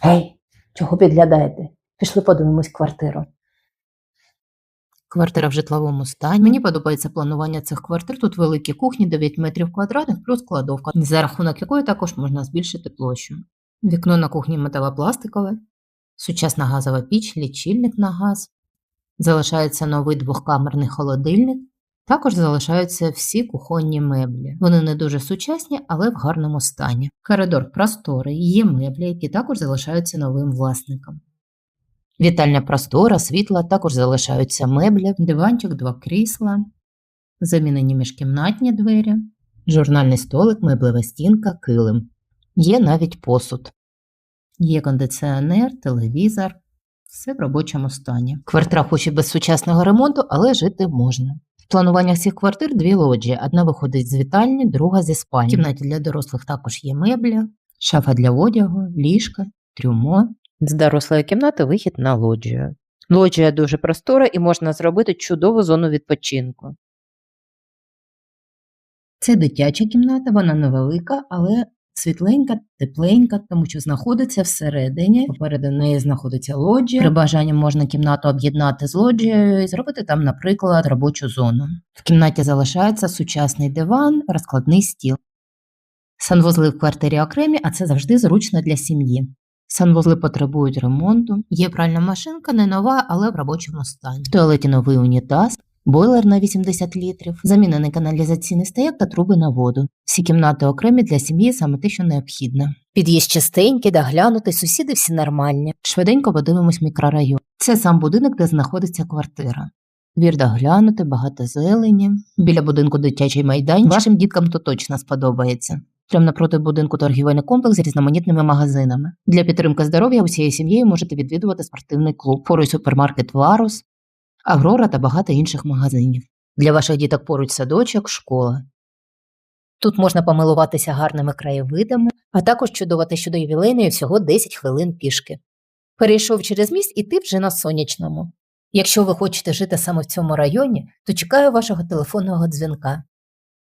Гей, чого підглядаєте? Пішли подивимось квартиру. Квартира в житловому стані. Мені подобається планування цих квартир. Тут великі кухні, 9 метрів квадратних, плюс кладовка, за рахунок якої також можна збільшити площу. Вікно на кухні металопластикове, сучасна газова піч, лічильник на газ. Залишається новий двохкамерний холодильник. Також залишаються всі кухонні меблі. Вони не дуже сучасні, але в гарному стані. Коридор просторий, є меблі, які також залишаються новим власником. Вітальня простора, світла, також залишаються меблі, диванчик, два крісла, замінені міжкімнатні двері, журнальний столик, меблева стінка, килим. Є навіть посуд. Є кондиціонер, телевізор. Все в робочому стані. Квартира хоч і без сучасного ремонту, але жити можна. В плануваннях цих квартир дві лоджії. Одна виходить з вітальні, друга зі спальні. В кімнаті для дорослих також є меблі, шафа для одягу, ліжка, трюмо. З дорослої кімнати вихід на лоджію. Лоджія дуже простора і можна зробити чудову зону відпочинку. Це дитяча кімната, вона невелика, але світленька, тепленька, тому що знаходиться всередині. Попереду неї знаходиться лоджія. При бажанні можна кімнату об'єднати з лоджією і зробити там, наприклад, робочу зону. В кімнаті залишається сучасний диван, розкладний стіл. Санвузли в квартирі окремі, а це завжди зручно для сім'ї. Санвузли потребують ремонту. Є пральна машинка, не нова, але в робочому стані. В туалеті новий унітаз, бойлер на 80 літрів, замінений каналізаційний стояк та труби на воду. Всі кімнати окремі для сім'ї саме те, що необхідно. Під'їзд чистенький, доглянутий, сусіди всі нормальні. Швиденько подивимось мікрорайон. Це сам будинок, де знаходиться квартира. Двір доглянути, багато зелені. Біля будинку дитячий майданчик. Вашим діткам то точно сподобається. Прямо напроти будинку торгівельний комплекс з різноманітними магазинами. Для підтримки здоров'я усією сім'єю можете відвідувати спортивний клуб, поруч супермаркет Варус, Аврора та багато інших магазинів. Для ваших діток поруч садочок, школа. Тут можна помилуватися гарними краєвидами, а також чудувати щодо ювілейної всього 10 хвилин пішки. Перейшов через міст і ти вже на сонячному. Якщо ви хочете жити саме в цьому районі, то чекаю вашого телефонного дзвінка.